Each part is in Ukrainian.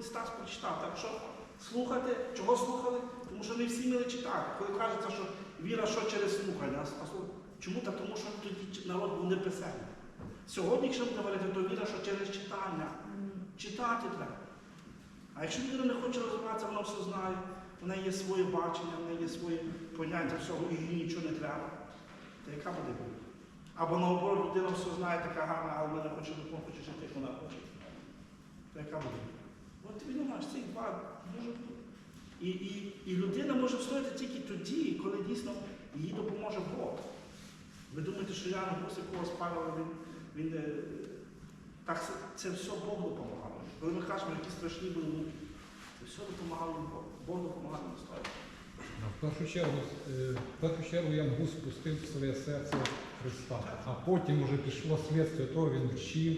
і Стас прочитав. Так що слухати, чого слухали? Тому що не всі вміли читати. Коли кажеться, що віра що через слухання. Чому? Та тому що тоді народ був не неписальний. Сьогодні, якщо ми говорити, то віра, що через читання. Читати треба. А якщо людина не хоче розвиватися, вона все знає, в неї є своє бачення, в неї є своє поняття всього, і їй нічого не треба. То яка буде віра? Або наоборот, людина все знає, така гарна, але вона не хоче хоче жити, як вона хоче. То яка буде віра? От ти маєш цих два дуже. І, і, і людина може встояти тільки тоді, коли дійсно їй допоможе Бог. Ви думаєте, що Ян Гус, якого спалили, він, він е, так це, все Бог допомагав. Коли ми кажемо, які страшні були муки, це все допомагало Бог. Бог допомагав нам стояти. В першу чергу, е, в першу чергу Ян Гус пустив в своє серце Христа, а потім вже пішло слідство того, він вчив.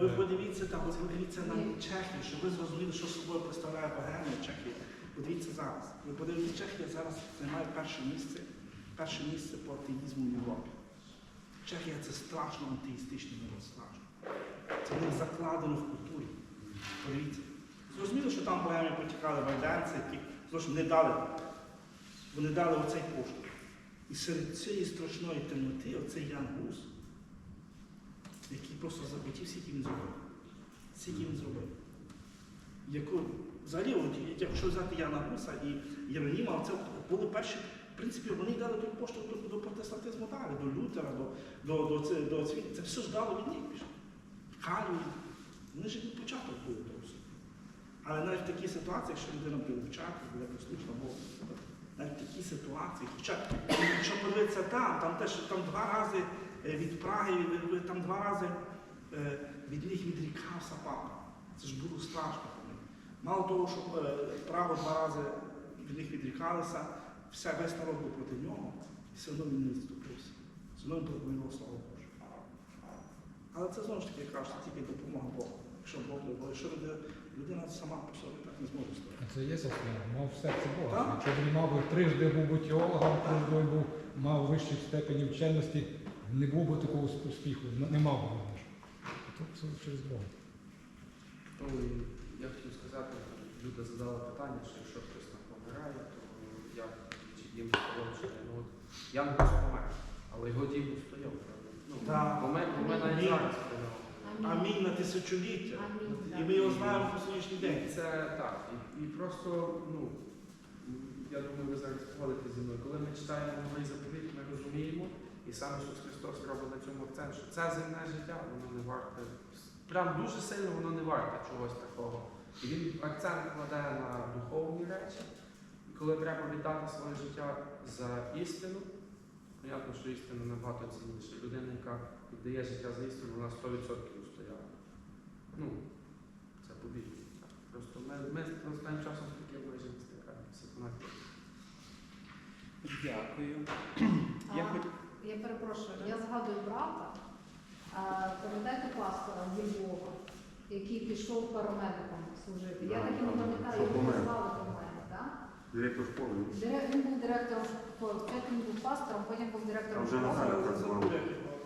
Ви подивіться там, ви подивіться на Чехію, щоб ви зрозуміли, що собою представляє Богемія Чехія. Подивіться зараз. Ви подивіться, Чехія зараз займає перше місце, перше місце по атеїзму в Європі. Чехія це страшно антеїстичний народ, страшно. Це не закладено в культурі. Подивіться. Зрозуміло, що там Богемія потікали вайденці, які знову не дали, вони дали оцей поштовх. І серед цієї страшної темноти, оцей Ян Гус, який просто забутів, скільки він зробив. Скільки він зробив. Яку, взагалі, от, якщо взяти Яна Гуса і Єроніма, це були перші, в принципі, вони дали той поштовх до, до протестантизму далі, до Лютера, до, до, до, це, до цві- Це все ж дало від них пішло. Калвін. Вони ж від початок були того. Але навіть в такій ситуації, якщо людина буде вчати, буде послушна Богу, навіть в такій ситуації, хоча якщо подивитися там, там теж там два рази від Праги, від- від- там два рази е, від них відрікався папа. Це ж було страшно. Мало того, що е, Прагу два рази від них відрікалися, вся весь народ був проти нього, і все одно він не відступився. Все одно проповідував слава Боже. Але це знову ж таки я кажу, що тільки допомога Бога. Якщо Бог не буде, якщо людина, сама по собі так не зможе стояти. Це є основа, мав в серці Бога. Якщо він мав би трижди був теологом, трижди був, мав вищі степені вченості, не був би такого успіху, не- не мав би все через Бога. Ну, я хотів сказати, Люда задала питання, що якщо хтось там помирає, то як чи дім спорочений. Ну, от Ян Гус помер, але його дім стояв. правда? Ну, ми, навіть зараз нього. Амінь на тисячоліття. Амінь, І ми його знаємо по сьогоднішній день. Це так. І, і просто, ну, я думаю, ви зараз погодите зі мною. Коли ми читаємо новий заповіт, ми розуміємо, і сам Ісус Христос робить на цьому акцент, що це земне життя, воно не варте. Прям дуже сильно воно не варте чогось такого. І він акцент кладе на духовні речі. І коли треба віддати своє життя за істину, понятно, що істина набагато цінніша. Людина, яка віддає життя за істину, вона 100% устояла. Ну, це побіг. Просто ми, ми останнім часом з таким майже не стикаємося. Дякую. Перепрошую, я згадую брата, пам'ятаєте пастора зі Львова, який пішов парамедиком служити. Я так і не пам'ятаю, його помер. звали по-моєму, так? Директор школи. Він був директором школи, спочатку він був пастором, потім був директором школи.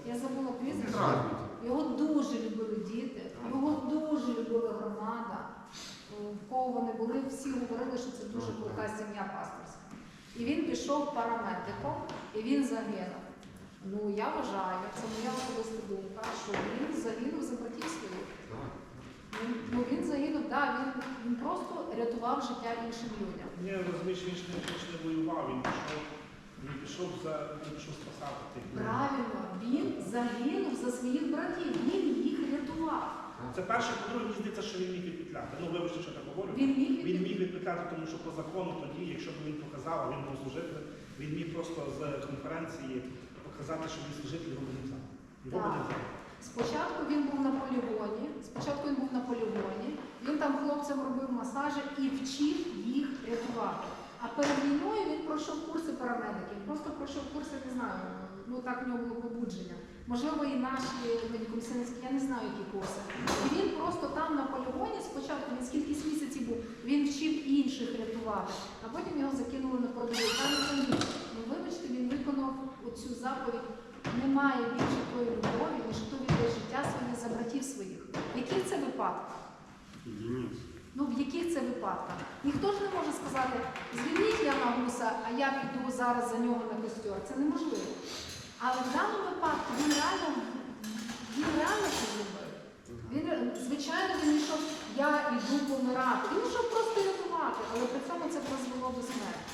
Я забула прізвище. Його дуже любили діти, його дуже любила громада. В кого вони були, всі говорили, що це дуже крута сім'я пасторська. І він пішов парамедиком, і він загинув. Ну я вважаю, це моя особиста думка, що він загинув за братів своїх. Він, ну він загинув, да, він, він просто рятував життя іншим людям. Ні, розумієш, він ж не, він ж не воював, він пішов, він пішов за він пішов спасати тих людей. Правильно, він загинув за своїх братів, він їх рятував. Це перше, по-друге, мені здається, що він міг відпетляти. Ну, вибачте, що так говорю. Він міг Він міг відпетляти, тому що по закону тоді, якщо б він показав, а він був служитель, він міг просто з конференції показати, що він служитель, його взяти. Так. Спочатку він був на полігоні, спочатку він був на полігоні, він там хлопцям робив масажі і вчив їх рятувати. А перед війною він пройшов курси парамедиків, просто пройшов курси, не знаю, ну так в нього було побудження. Можливо, і наші медикомісіонерські, я не знаю, які курси. І він просто там на полігоні, спочатку він скільки місяців був, він вчив інших рятувати, а потім його закинули на передову. Там це ні. Ну вибачте, він оцю заповідь немає більше тої любові, ніж хто віддає життя своє за братів своїх. В яких це випадках? Ну в яких це випадках. Ніхто ж не може сказати, звільніть Яна Гуса, а я піду зараз за нього на костер. Це неможливо. Але в даному випадку він реально, він реально це зробив. Він, е, звичайно, він йшов, я йду помирати. Він йшов просто рятувати, але при цьому це призвело до смерті.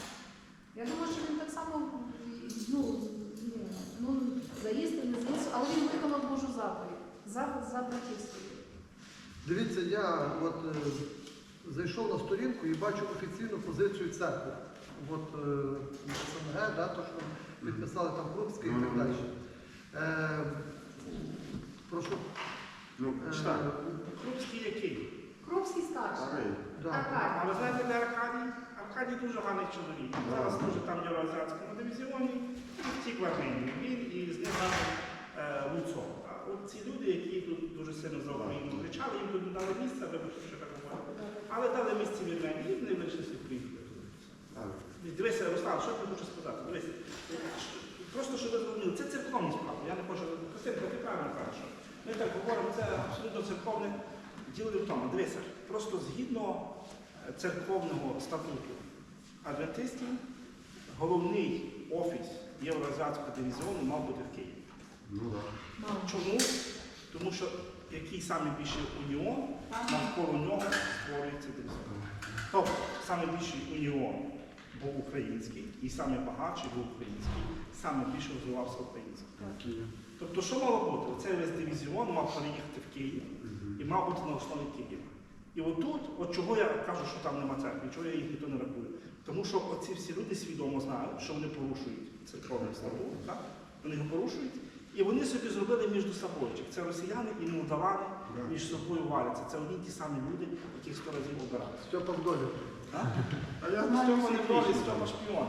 Я думаю, що він так само ну заїсти, не заїсти, але він виконав Божу заповідь за, за братів. Дивіться, я от е, зайшов на сторінку і бачу офіційну позицію церкви. От е, СНГ, да, то, що підписали там Крупський і так далі. Е, прошу. Ну, Е. Крупський який? Крупський старший. да. А ви знаєте, де Аркадій? Аркадій дуже гарний чоловік. Зараз дуже там в Євроазіатському дивізіоні, втік в Арменію. Він і з ним разом е, Луцо. А от ці люди, які тут дуже сильно за Україну кричали, їм тут не дали місця, вибачте, що так говорю. Але дали місце Вірменії, і вони вирішили приїхати. Дивися, Руслан, що тобі хочу сказати? Дивись, просто щоб ви зрозуміли, це церковні справи. Я не хочу Костянко, ти правильно кажеш. що Ми так говоримо, це абсолютно церковне діло в тому. Дивися, просто згідно е, церковного статуту адвентистів, головний офіс Євроазіатського дивізіону мав бути в Києві. Мало. Чому? Тому що який саме більший уніон, навколо нього створюється дивізіон. Тобто, саме більший уніон був український, і саме багатший був український, саме більше розвивався український. Тобто, що мало бути? Цей весь дивізіон мав переїхати в Київ і мав бути на основі Києва. І отут, от чого я кажу, що там нема церкви, чого я їх ніхто не рахую. Тому що оці всі люди свідомо знають, що вони порушують церковний статут, так? вони його порушують, і вони собі зробили між собою. Це росіяни і молдавани між собою валяться. Це одні ті самі люди, яких сто разів обираються. Степа в долі. А я Стьопа не долі, Стьопа шпіон.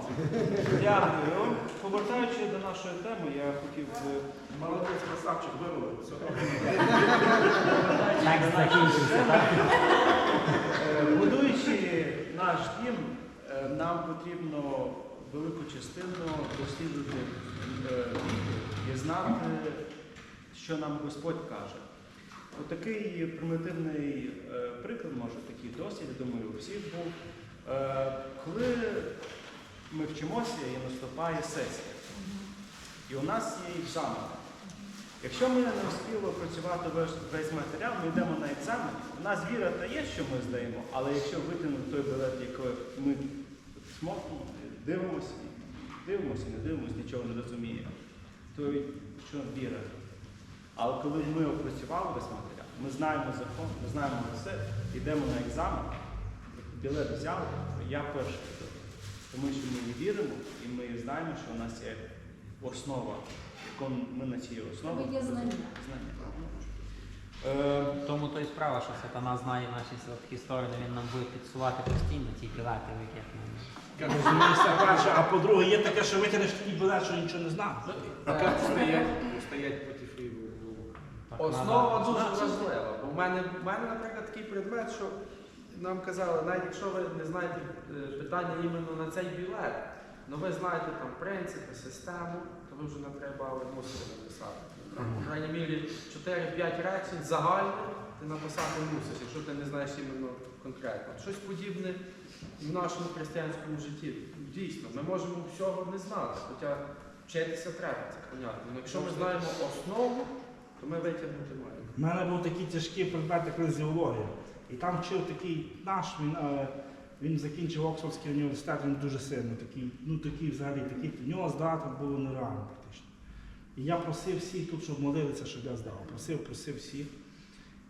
Дякую. Повертаючи до нашої теми, я хотів би Молодець, красавчик, вирвали. Так закінчився, так? Е, Будуючи наш дім, е, нам потрібно велику частину дослідити е, і знати, що нам Господь каже. Отакий примітивний е, приклад, може такий досвід, я думаю, у всіх був. Е, Коли ми вчимося і наступає сесія, і у нас є екзамен. Якщо ми не успіли опрацювати весь, весь матеріал, ми йдемо на екзамен. У нас віра та є, що ми здаємо, але якщо витягнути той білет, який ми смокнемо, дивимося, дивимося, не дивимося, нічого не розуміємо, то що віра? Але коли ми опрацювали весь матеріал, ми знаємо закон, ми знаємо все, йдемо на екзамен, білет взяли, я перший. Тому що ми не віримо і ми знаємо, що у нас є основа, яку ми на цій основі. Знання. Е, Тому то і справа, що сатана знає наші слабкі сторони, він нам буде підсувати постійно ті білети, в яких ми. Розумієшся, перше, а по-друге, є таке, що витягнеш такий білет, що нічого не знав. А стоять, стоять проти так Основа дуже важлива. Бо в мене, наприклад, такий предмет, що нам казали, навіть якщо ви не знаєте е, питання іменно на цей білет, ну ви знаєте там принципи, систему, то ви вже не треба але мусите написати. По крайній мірі 4-5 речень загальних ти написати мусиш, якщо ти не знаєш іменно конкретно. Щось подібне в нашому християнському житті. Дійсно, ми можемо всього не знати, хоча вчитися треба, це понятно. Але якщо ми знаємо основу, то ми витягнути маємо. У мене був такий тяжкий предмет, як фізіологія. І там вчив такий наш, він, е, він закінчив Оксфордський університет, він дуже сильно такий, ну такий взагалі, такий, в нього здати було нереально. І я просив всіх тут, щоб молилися, щоб я здав. Просив, просив всіх.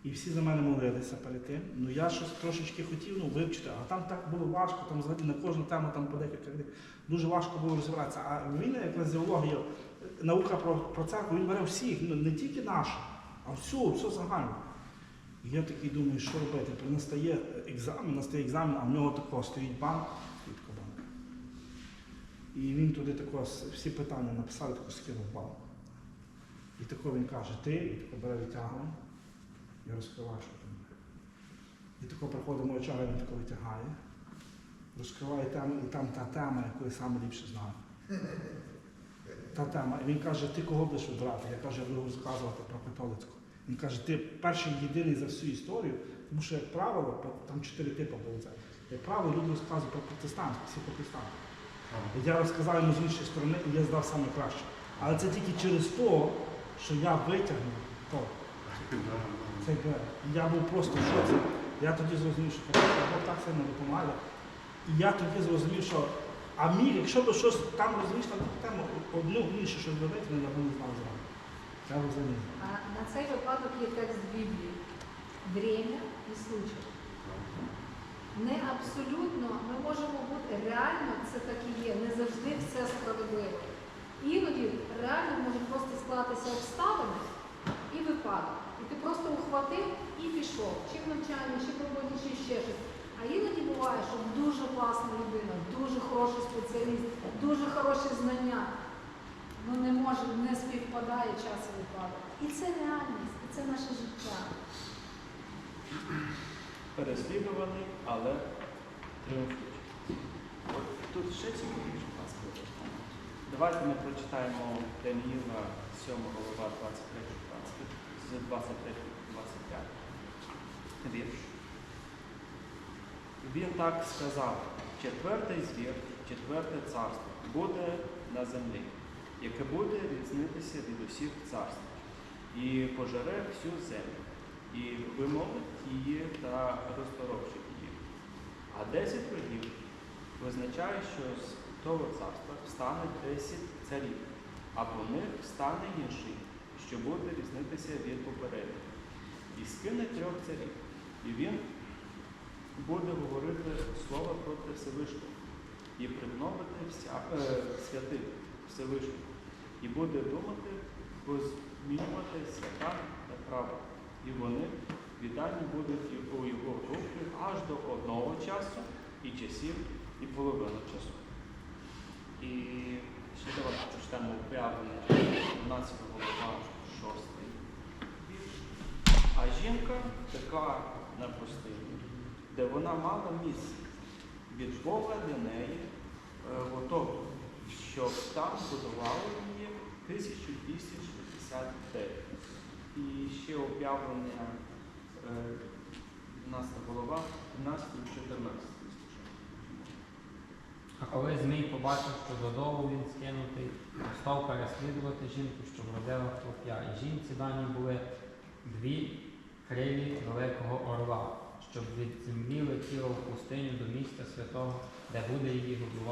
І всі за мене молилися перед тим. Ну я щось трошечки хотів ну, вивчити, а там так було важко, там взагалі на кожну тему там по декілька. Дуже важко було розібратися. А він, як фізіологія, наука про, про церкву, він бере всіх, ну, не тільки нашу, а всю, все загально. І я такий думаю, що робити? При настає екзамен, настає екзамен, а в нього такого стоїть банк, банк. І він туди тако всі питання написав, і тако скинув банк. І тако він каже, ти, і тако бере витягує, я розкриваю, що там. І тако приходить моя він тако витягає, розкриває тему, і там та тема, яку я саме ліпше знаю. Та тема. І він каже, ти кого будеш вибирати? Я кажу, я буду розказувати про католицьку. Він каже, ти перший єдиний за всю історію, тому що, як правило, там чотири типи було це. Як правило, люди розказують про протестантів, всі протестанти. Я розказав йому з іншої сторони, і я здав саме краще. Але це тільки через те, що я витягнув то, цей. І я був просто в шоці. Я тоді зрозумів, що Бог так сильно допомагає. І я тоді зрозумів, що а міг, якщо б щось там розумієш, там тему одну інше щось додати, я б не знав зразу. Я не знав. А на цей випадок є текст Біблії. Время і случай. Не абсолютно, ми можемо бути реально, це так і є, не завжди все справедливо. Іноді реально можуть просто склатися обставини і випадок. І ти просто ухватив і пішов. Чи в навчанні, чи в роботі, чи ще щось. А іноді буває, що дуже класна людина, дуже хороший спеціаліст, дуже хороші знання. Ну не може, не співпадає час і випадок. І це реальність, і це наше життя. Переслідуваний, але тріумфуючий. Тут ще цікавіше. Давайте ми прочитаємо Даніїла 7 голова 23 з 23 25 вірш. Він так сказав, четвертий звір, четверте царство буде на землі, яке буде різнитися від усіх царств, і пожере всю землю, і вимовить її та розторопшить її. А десять років визначає, що з того царства встане десять царів, а по них встане інший, що буде різнитися від попередніх. І скине трьох царів, і він буде говорити слово проти Всевишнього і примножити вся, е, святих Всевишнього, і буде думати позмінювати свята та право. І вони віддані будуть у його руки аж до одного часу, і часів, і половини часу. І ще давайте прочитаємо об'явлення 12 голова 6. А жінка така на пустині, де вона мала місце від Бога для неї е, готову, щоб там будували її 1269. І ще об'явлення е, 12 голова, 13 14. А коли Змій побачив, що додолу він скинутий, став переслідувати жінку, що вродила хлоп'я. І жінці дані були дві крилі великого орла, щоб від землі летіло в пустиню до місця святого, де буде її годувати.